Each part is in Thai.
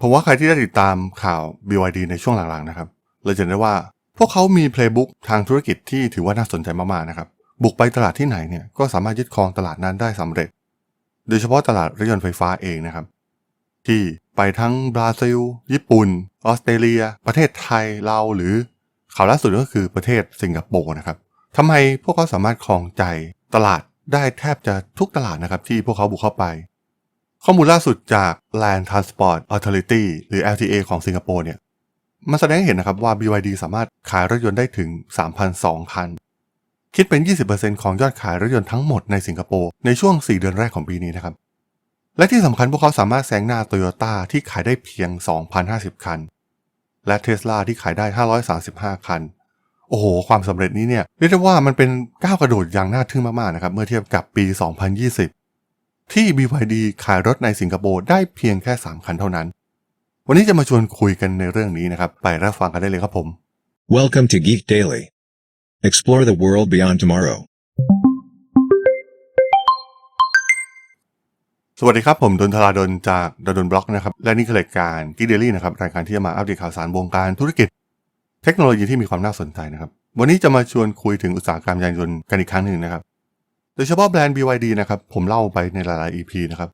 ผมว่าใครที่ได้ติดตามข่าว BYD ในช่วงหลังๆนะครับเราจะเห็นได้ว่าพวกเขามีเพลย์บุ๊กทางธุรกิจที่ถือว่าน่าสนใจมากๆนะครับบุกไปตลาดที่ไหนเนี่ยก็สามารถยึดครองตลาดนั้นได้สำเร็จ โดยเฉพาะตลาดรถยนต์ไฟฟ้าเองนะครับ ที่ไปทั้งบราซิล ญี่ปุ่น ออสเตรเลีย ประเทศไทยเราหรือข่าวล่าสุดก็คือประเทศสิงคโปร์นะครับทำไมพวกเขาสามารถครองใจตลาดได้แทบจะทุกตลาดนะครับที่พวกเขาบุกเข้าไป ข้อมูลล่าสุดจาก Land Transport Authority หรือ LTA ของสิงคโปร์เนี่ยมันแสดงให้เห็นนะครับว่า BYD สามารถขายรถยนต์ได้ถึง 3,002 คัน คิดเป็น 20%ของยอดขายรถยนต์ทั้งหมดในสิงคโปร์ในช่วง 4 เดือนแรกของปีนี้นะครับ และที่สำคัญพวกเขาสามารถแซงหน้าโตโยต้าที่ขายได้เพียง 2,050 คัน และเทสลาที่ขายได้ 535 คัน โอ้โห ความสำเร็จนี้เนี่ยเรียกได้ว่ามันเป็นก้าวกระโดดอย่างน่าทึ่งมากๆนะครับเมื่อเทียบกับปี 2020 ที่ BYD ขายรถในสิงคโปร์ได้เพียงแค่ 3 คันเท่านั้น วันนี้จะมาชวนคุยกันในเรื่องนี้นะครับ ไปรับฟังกันได้เลยครับผม Welcome to Geek Daily. Explore the world beyond tomorrow. สวัสดีครับ ผมดนทราดนจากดนบล็อกนะครับ และนี่คือรายการกิเดลี่นะครับ รายการที่จะมาอัปเดตข่าวสารวงการธุรกิจ เทคโนโลยีที่มีความน่าสนใจนะครับ วันนี้จะมาชวนคุยถึงอุตสาหกรรมยานยนต์กันอีกครั้งหนึ่งนะครับ โดยเฉพาะแบรนด์ BYD นะครับผมเล่าไปในหลายๆ EP นะครับ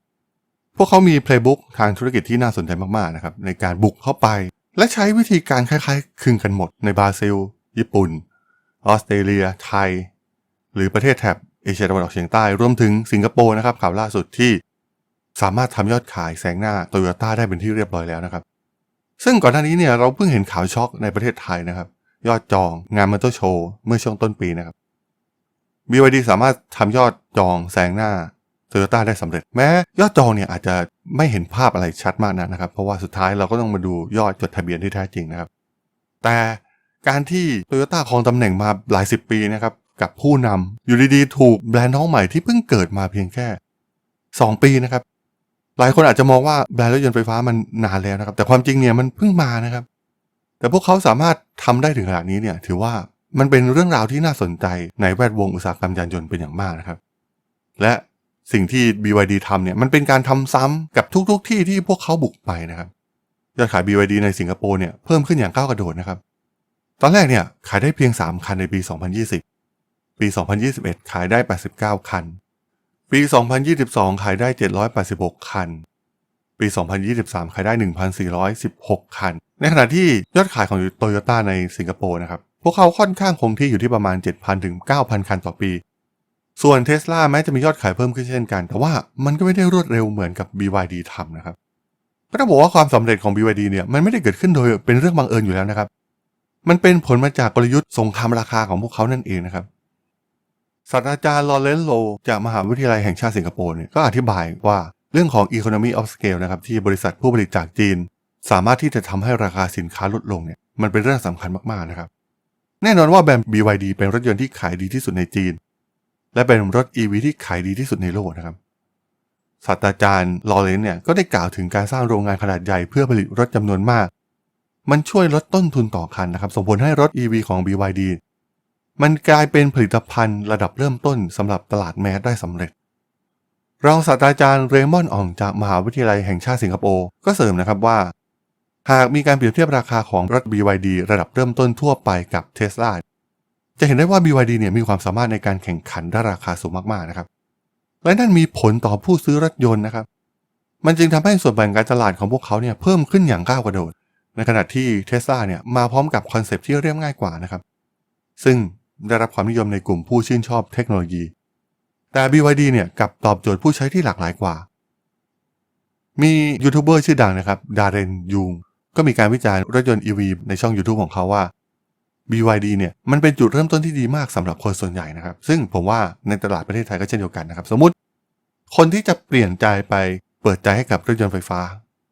พวกเขามีเพลย์บุ๊กทางธุรกิจที่น่าสนใจมากๆนะครับในการบุกเข้าไป และใช้วิธีการคล้ายๆคลึงกันหมดในบราซิล ญี่ปุ่น ออสเตรเลีย ไทย หรือประเทศแถบเอเชียตะวันออกเฉียงใต้รวมถึงสิงคโปร์นะครับข่าวล่าสุดที่สามารถทำยอดขายแซงหน้าโตโยต้าได้เป็นที่เรียบร้อยแล้วนะครับ ซึ่งก่อนหน้านี้เนี่ยเราเพิ่งเห็นข่าวช็อกในประเทศไทยนะครับ ยอดจองงานมอเตอร์โชว์เมื่อช่วงต้นปีนะครับ BYD สามารถทำยอดจองแซงหน้าโตโยต้าได้สำเร็จ แม้ยอดจองเนี่ยอาจจะไม่เห็นภาพอะไรชัดมากนักนะครับ เพราะว่าสุดท้ายเราก็ต้องมาดูยอดจดทะเบียนที่แท้จริงนะครับ แต่การที่โตโยต้าครองตำแหน่งมาหลายสิบปีนะครับกับผู้นำอยู่ดีๆถูกแบรนด์น้องใหม่ที่เพิ่งเกิดมาเพียงแค่ 2 ปีนะครับ หลายคนอาจจะมองว่าแบรนด์รถยนต์ไฟฟ้ามันนานแล้วนะครับ แต่ความจริงเนี่ยมันเพิ่งมานะครับ แต่พวกเขาสามารถทำได้ถึงขนาดนี้เนี่ย ถือว่า มันเป็นเรื่องราวที่น่าสนใจในแวดวงอุตสาหกรรมยานยนต์เป็นอย่างมากนะครับ และสิ่งที่ BYD ทำเนี่ยมันเป็นการทำซ้ำกับทุกๆทที่ที่พวกเขาบุกไปนะครับยอดขาย BYD ในสิงคโปร์เนี่ยเพิ่มขึ้นอย่างก้าวกระโดดนะครับ ตอนแรกเนี่ยขายได้เพียง 3 คันในปี 2020 ปี 2021 ขายได้ 89 คัน ปี 2022 ขายได้ 786 คัน ปี 2023 ขายได้ 1,416 คัน ในขณะที่ยอดขายของโตโยต้าในสิงคโปร์นะครับ พวกเขาค่อนข้างคงที่อยู่ที่ประมาณ 7,000 ถึง 9,000 คันต่อปี ส่วนเท s l a แม้จะมียอดขายเพิ่มขึ้นเช่นกัน แต่ว่ามันก็ไม่ได้รวดเร็วเหมือนกับ BYD ทำนะครับก็ต้องบอกว่าความสำเร็จของ BYD เนี่ยมันไม่ได้เกิดขึ้นโดยเป็นเรื่องบังเอิญอยู่แล้วนะครับ มันเป็นผลมาจากกลยุทธ์สงครามราคาของพวกเขานั่นเองนะครับศาสตราจารย์ลอเรนโล จากมหาวิทยาลัยแห่งชาติสิงคโปร์เนี่ยก็อธิบายว่าเรื่องของ economy of scale นะครับที่บริษัทผู้ผลิตจากจีน สามารถที่จะทำให้ราคาสินค้าลดลงเนี่ยมันเป็นเรื่องสำคัญมากๆนะครับ แน่นอนว่าแบรนด์ BYD เป็นรถยนต์ที่ขายดีที่สุดในจีน และเป็นรถ EV ที่ขายดีที่สุดในโลกนะครับศาสตราจารย์ลอเรนเนี่ยก็ได้กล่าวถึงการสร้างโรงงานขนาดใหญ่เพื่อผลิตรถจำนวนมาก มันช่วยลดต้นทุนต่อคันนะครับ ส่งผลให้รถ EV ของ BYD มันกลายเป็นผลิตภัณฑ์ระดับเริ่มต้นสำหรับตลาดแมสได้สำเร็จ รองศาสตราจารย์เรมอนอ่องจากมหาวิทยาลัยแห่งชาติสิงคโปร์ก็เสริมนะครับว่า หากมีการเปรียบเทียบราคาของรถ BYD ระดับเริ่มต้นทั่วไปกับ Tesla จะเห็นได้ว่า BYD เนี่ยมีความสามารถในการแข่งขันด้านราคาสูงมากๆนะครับ และนั่นมีผลต่อผู้ซื้อรถยนต์นะครับ มันจึงทำให้ส่วนแบ่งการตลาดของพวกเขาเนี่ยเพิ่มขึ้นอย่างก้าวกระโดด ในขณะที่ Tesla เนี่ยมาพร้อมกับคอนเซปต์ที่เรียบง่ายกว่านะครับ ซึ่งได้รับความนิยมในกลุ่มผู้ชื่นชอบเทคโนโลยี แต่ BYD เนี่ยกลับตอบโจทย์ผู้ใช้ที่หลากหลายกว่า มียูทูบเบอร์ชื่อดังนะครับ ดาเรนยูง ก็มีการวิจารณ์รถยนต์ EV ในช่อง YouTube ของเขาว่า BYD เนี่ยมันเป็นจุดเริ่มต้นที่ดีมากสำหรับคนส่วนใหญ่นะครับ ซึ่งผมว่าในตลาดประเทศไทยก็เช่นเดียวกันนะครับ สมมติ คนที่จะเปลี่ยนใจไปเปิดใจให้กับรถยนต์ไฟฟ้า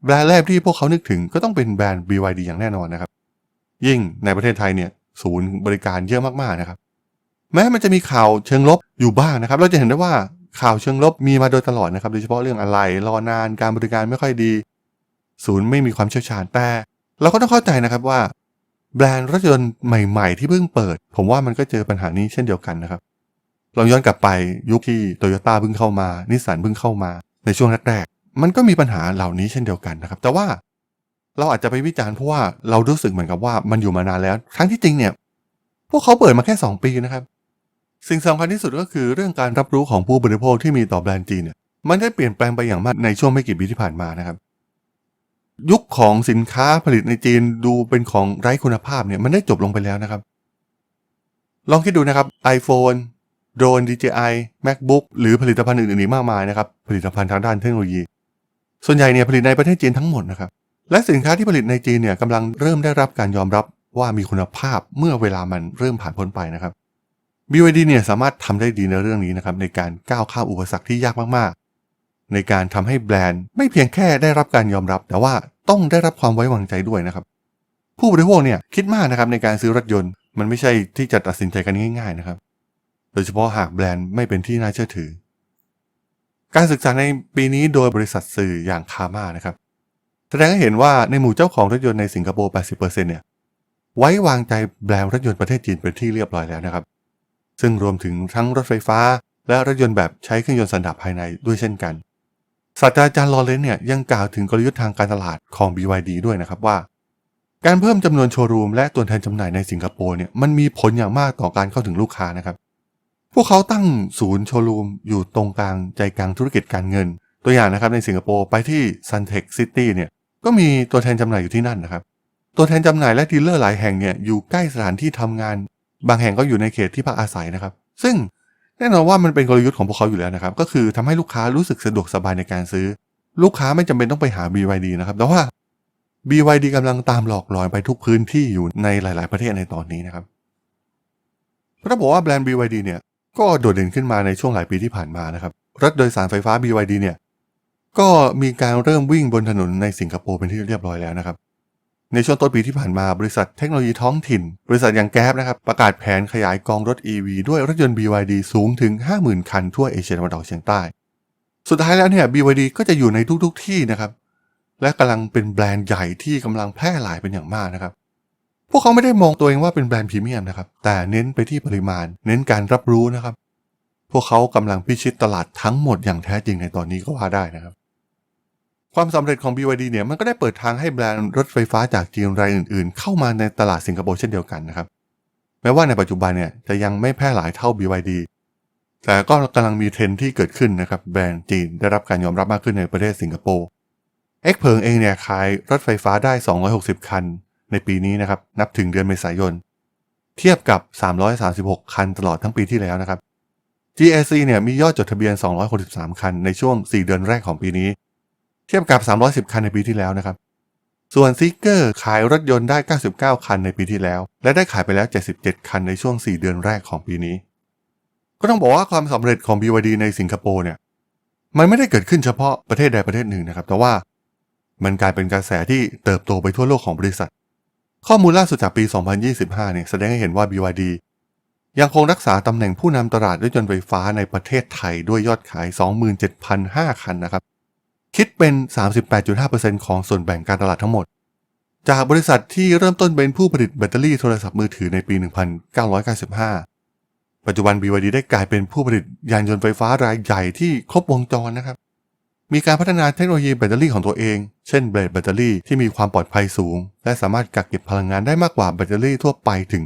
แบรนด์แรกที่พวกเขานึกถึงก็ต้องเป็นแบรนด์ BYD อย่างแน่นอนนะครับ ยิ่งในประเทศไทยเนี่ยศูนย์บริการเยอะมากๆนะครับ แม้มันจะมีข่าวเชิงลบอยู่บ้างนะครับ เราจะเห็นได้ว่าข่าวเชิงลบมีมาโดยตลอดนะครับ โดยเฉพาะเรื่องอะไรรอนานการบริการไม่ค่อยดี ศูนย์ไม่มีความเชี่ยวชาญแต่ เราก็ต้องเข้าใจนะครับว่า แบรนด์รถยนต์ใหม่ๆ ที่เพิ่งเปิด ผมว่ามันก็เจอปัญหานี้เช่นเดียวกันนะครับลองย้อนกลับไปยุคที่โตโยต้าเพิ่งเข้ามานิสสันเพิ่งเข้ามาในช่วงแรกๆมันก็มีปัญหาเหล่านี้เช่นเดียวกันนะครับ แต่ว่าเราอาจจะไปวิจารณ์เพราะว่าเรารู้สึกเหมือนกับว่ามันอยู่มานานแล้ว ทั้งที่จริงเนี่ย พวกเขาเปิดมาแค่ 2 ปีนะครับ สิ่งสำคัญที่สุดก็คือเรื่องการรับรู้ของผู้บริโภคที่มีต่อแบรนด์จีนเนี่ยมันได้เปลี่ยนแปลงไปอย่างมากในช่วงไม่กี่ปีที่ผ่านมานะครับ ยุคของสินค้าผลิตในจีนดูเป็นของไร้คุณภาพเนี่ยมันได้จบลงไปแล้วนะครับ ลองคิดดูนะครับ iPhone โดรน DJI MacBook หรือผลิตภัณฑ์อื่นๆอีกมากมายนะครับ ผลิตภัณฑ์ทางด้านเทคโนโลยี ส่วนใหญ่เนี่ยผลิตในประเทศจีนทั้งหมดนะครับ และสินค้าที่ผลิตในจีนเนี่ยกำลังเริ่มได้รับการยอมรับว่ามีคุณภาพเมื่อเวลามันเริ่มผ่านพ้นไปนะครับ BYD เนี่ยสามารถทำได้ดีในเรื่องนี้นะครับในการก้าวข้ามอุปสรรคที่ยากมาก ในการทำให้แบรนด์ ไม่เพียงแค่ได้รับการยอมรับ แต่ว่าต้องได้รับความไว้วางใจด้วยนะครับ ผู้บริโภคเนี่ยคิดมากนะครับในการซื้อรถยนต์มันไม่ใช่ที่จะตัดสินใจกันง่าย ๆนะครับ โดยเฉพาะหากแบรนด์ไม่เป็นที่น่าเชื่อถือ การศึกษาในปีนี้โดยบริษัทสื่ออย่างคาม่านะครับ แสดงให้เห็นว่าในหมู่เจ้าของรถยนต์ในสิงคโปร์ 80%เนี่ยไว้วางใจแบรนด์รถยนต์ประเทศจีนเป็นที่เรียบร้อยแล้วนะครับ ซึ่งรวมถึงทั้งรถไฟฟ้า และรถยนต์แบบใช้เครื่องยนต์สันดาปภายในด้วยเช่นกัน ศาสตราจารย์ลอเรนซ์เนี่ยยังกล่าวถึงกลยุทธ์ทางการตลาดของ BYD ด้วยนะครับว่า การเพิ่มจำนวนโชว์รูมและตัวแทนจำหน่ายในสิงคโปร์เนี่ยมันมีผลอย่างมากต่อการเข้าถึงลูกค้านะครับ พวกเขาตั้งศูนย์โชว์รูมอยู่ตรงกลางใจกลางธุรกิจการเงิน ตัวอย่างนะครับในสิงคโปร์ไปที่ Suntec City เนี่ยก็มีตัวแทนจำหน่ายอยู่ที่นั่นนะครับตัวแทนจำหน่ายและดีลเลอร์หลายแห่งเนี่ยอยู่ใกล้สถานที่ทำงาน บางแห่งก็อยู่ในเขตที่พักอาศัยนะครับ ซึ่ง แน่นอนว่ามันเป็นกลยุทธ์ของพวกเขาอยู่แล้วนะครับ ก็คือทำให้ลูกค้ารู้สึกสะดวกสบายในการซื้อ ลูกค้าไม่จำเป็นต้องไปหา BYD นะครับ แต่ว่า BYD กำลังตามหลอกหลอนไปทุกพื้นที่อยู่ในหลาย ๆ ประเทศในตอนนี้นะครับเพราะบอกว่าแบรนด์ BYD เนี่ยก็โดดเด่นขึ้นมาในช่วงหลายปีที่ผ่านมานะครับ รถโดยสารไฟฟ้า BYD เนี่ยก็มีการเริ่มวิ่งบนถนนในสิงคโปร์เป็นที่เรียบร้อยแล้วนะครับ ในช่วงต้นปีที่ผ่านมาบริษัทเทคโนโลยีท้องถิ่น บริษัทอย่างแก๊บนะครับ ประกาศแผนขยายกองรถ EV ด้วยรถยนต์ BYD สูงถึง 50,000 คันทั่วเอเชียตะวันออกเฉียงใต้ สุดท้ายแล้วเนี่ย BYD ก็จะอยู่ในทุกๆทที่นะครับ และกำลังเป็นแบรนด์ใหญ่ที่กำลังแพร่หลายเป็นอย่างมากนะครับ พวกเขาไม่ได้มองตัวเองว่าเป็นแบรนด์พรีเมียมนะครับ แต่เน้นไปที่ปริมาณ เน้นการรับรู้นะครับ พวกเขากำลังพิชิตตลาดทั้งหมดอย่างแท้จริงในตอนนี้ก็ว่าได้นะครับ ความสำเร็จของ BYD เนี่ยมันก็ได้เปิดทางให้แบรนด์รถไฟฟ้าจากจีนรายอื่นๆ เข้ามาในตลาดสิงคโปร์เช่นเดียวกันนะครับ แม้ว่าในปัจจุบันเนี่ยจะยังไม่แพร่หลายเท่า BYD แต่ก็กำลังมีเทรนที่เกิดขึ้นนะครับแบรนด์จีนได้รับการยอมรับมากขึ้นในประเทศสิงคโปร์เอ็กเพิงเองเนี่ยขายรถไฟฟ้าได้ 260 คัน ในปีนี้นะครับนับถึงเดือนเมษายน เทียบกับ 336 คันตลอดทั้งปีที่แล้วนะครับ GAC เนี่ยมียอดจดทะเบียน 263 คันในช่วง 4 เดือนแรกของปีนี้ เทียบกับ 310 คันในปีที่แล้วนะครับ ส่วนซิกเกอร์ขายรถยนต์ได้ 99 คันในปีที่แล้ว และได้ขายไปแล้ว 77 คันในช่วง 4 เดือนแรกของปีนี้ ก็ต้องบอกว่าความสำเร็จของ BYD ในสิงคโปร์เนี่ย มันไม่ได้เกิดขึ้นเฉพาะประเทศใดประเทศหนึ่งนะครับ แต่ว่ามันกลายเป็นกระแสที่เติบโตไปทั่วโลกของบริษัท ข้อมูลล่าสุดจากปี 2025 เนี่ยแสดงให้เห็นว่า BYD ยังคงรักษาตำแหน่งผู้นำตลาดรถยนต์ไฟฟ้าในประเทศไทยด้วยยอดขาย 27,005 คันนะครับ คิดเป็น 38.5%ของส่วนแบ่งการตลาดทั้งหมด จากบริษัทที่เริ่มต้นเป็นผู้ผลิตแบตเตอรี่โทรศัพท์มือถือในปี 1995 ปัจจุบัน BYD ได้กลายเป็นผู้ผลิตยานยนต์ไฟฟ้ารายใหญ่ที่ครบวงจรนะครับ มีการพัฒนาเทคโนโลยีแบตเตอรี่ของตัวเอง เช่นเบรดแบตเตอรี่ที่มีความปลอดภัยสูง และสามารถกักเก็บพลังงานได้มากกว่าแบตเตอรี่ทั่วไปถึง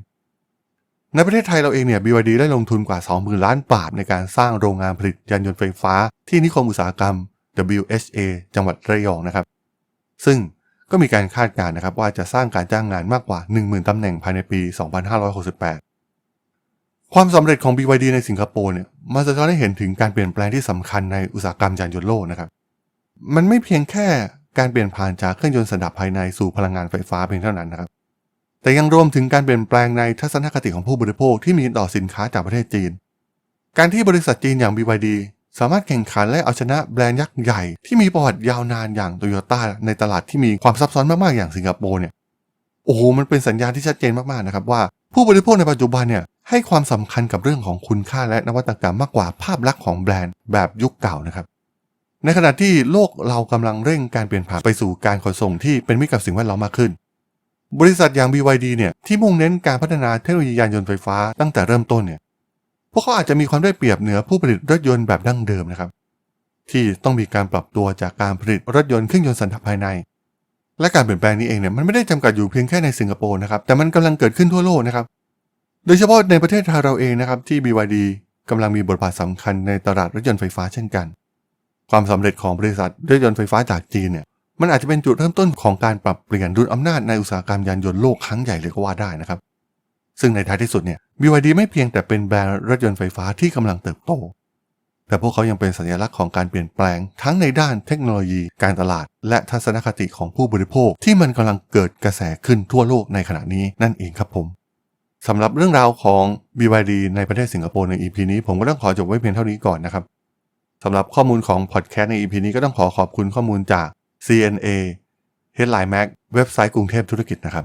50%ในประเทศไทยเราเองเนี่ย BYD ได้ลงทุนกว่า 20,000 ล้านบาทในการสร้างโรงงานผลิตยานยนต์ไฟฟ้าที่นิคมอุตสาหกรรม WHA จังหวัดระยองนะครับ ซึ่งก็มีการคาดการณ์นะครับว่าจะสร้างการจ้างงานมากกว่า 10,000ตำแหน่งภายในปี 2568 ความสำเร็จของ BYD ในสิงคโปร์เนี่ยมันสะท้อนให้เห็นถึงการเปลี่ยนแปลงที่สำคัญในอุตสาหกรรมยานยนต์โลกนะครับ มันไม่เพียงแค่การเปลี่ยนผ่านจากเครื่องยนต์สันดาปภายในสู่พลังงานไฟฟ้าเพียงเท่านั้นนะครับ แต่ยังรวมถึงการเปลี่ยนแปลงในทัศนคติของผู้บริโภคที่มีต่อสินค้าจากประเทศจีน การที่บริษัทจีนอย่าง BYD สามารถแข่งขันและเอาชนะแบรนด์ยักษ์ใหญ่ ที่มีประวัติยาวนานอย่างโตโยต้าในตลาดที่มีความซับซ้อนมาก ๆ อย่างสิงคโปร์เนี่ยโอ้โหมันเป็นสัญญาณที่ชัดเจนมาก ๆ นะครับว่าผู้บริโภคในปัจจุบันเนี่ยให้ความสำคัญกับเรื่องของคุณค่าและนวัตกรรมมากกว่าภาพลักษณ์ของแบรนด์แบบยุคเก่านะครับ ในขณะที่โลกเรากำลังเร่งการเปลี่ยนผ่านไปสู่การขนส่งที่เป็นมิตรกับสิ่งแวดล้อมมากขึ้น บริษัทอย่าง BYD เนี่ยที่มุ่งเน้นการพัฒนาเทคโนโลยียานยนต์ไฟฟ้าตั้งแต่เริ่มต้นเนี่ย พวกเขาอาจจะมีความได้เปรียบเหนือผู้ผลิตรถยนต์แบบดั้งเดิมนะครับ ที่ต้องมีการปรับตัวจากการผลิตรถยนต์เครื่องยนต์สันดาปภายใน และการเปลี่ยนแปลงนี้เองเนี่ยมันไม่ได้จำกัดอยู่เพียงแค่ในสิงคโปร์นะครับแต่มันกำลังเกิดขึ้นทั่วโลกนะครับ โดยเฉพาะในประเทศไทยเราเองนะครับที่ BYD กำลังมีบทบาทสำคัญในตลาดรถยนต์ไฟฟ้าเช่นกัน ความสำเร็จของบริษัทรถยนต์ไฟฟ้าจากจีนเนี่ยมันอาจจะเป็นจุดเริ่มต้นของการปรับเปลี่ยนดุลอำนาจในอุตสาหกรรมยานยนต์โลกครั้งใหญ่เลยก็ว่าได้นะครับ ซึ่งในท้ายที่สุดเนี่ย BYD ไม่เพียงแต่เป็นแบรนด์รถยนต์ไฟฟ้าที่กำลังเติบโต แต่พวกเขายังเป็นสัญลักษณ์ของการเปลี่ยนแปลง ทั้งในด้านเทคโนโลยี การตลาด และทัศนคติของผู้บริโภคที่มันกำลังเกิดกระแสขึ้นทั่วโลกในขณะนี้นั่นเองครับผมสำหรับเรื่องราวของ BYD ในประเทศสิงคโปร์ใน EP นี้ผมก็ต้องขอจบไว้เพียงเท่านี้ก่อนนะครับสำหรับข้อมูลของพอดแคสต์ใน EP นี้ก็ต้องขอขอบคุณข้อมูลจาก CNA Headline Mag เว็บไซต์กรุงเทพธุรกิจนะครับ